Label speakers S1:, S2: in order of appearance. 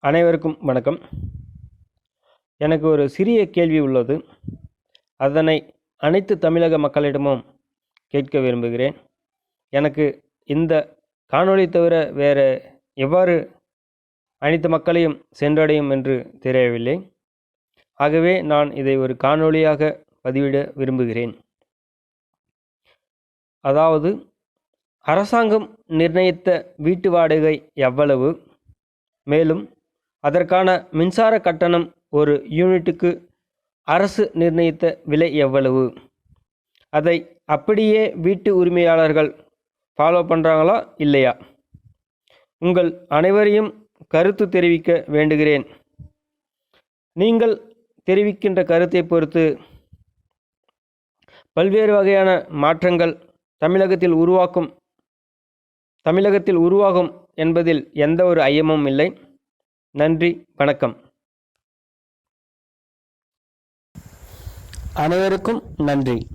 S1: அனைவருக்கும் வணக்கம். எனக்கு ஒரு சிறிய கேள்வி உள்ளது. அதனை அனைத்து தமிழக மக்களிடமும் கேட்க விரும்புகிறேன். எனக்கு இந்த காணொளி தவிர வேறு எவ்வாறு அனைத்து மக்களையும் சென்றடையும் என்று தெரியவில்லை. ஆகவே நான் இதை ஒரு காணொளியாக பதிவிட விரும்புகிறேன். அதாவது அரசாங்கம் நிர்ணயித்த வீட்டு வாடகை எவ்வளவு? மேலும் அதற்கான மின்சார கட்டணம் ஒரு யூனிட்டுக்கு அரசு நிர்ணயித்த விலை எவ்வளவு? அதை அப்படியே வீட்டு உரிமையாளர்கள் ஃபாலோ பண்ணுறாங்களா இல்லையா? உங்கள் அனைவரையும் கருத்து தெரிவிக்க வேண்டுகிறேன். நீங்கள் தெரிவிக்கின்ற கருத்தை பொறுத்து பல்வேறு வகையான மாற்றங்கள் தமிழகத்தில் உருவாக்கும் தமிழகத்தில் உருவாகும் என்பதில் எந்த ஒரு ஐயமும் இல்லை. நன்றி வணக்கம். அனைவருக்கும் நன்றி.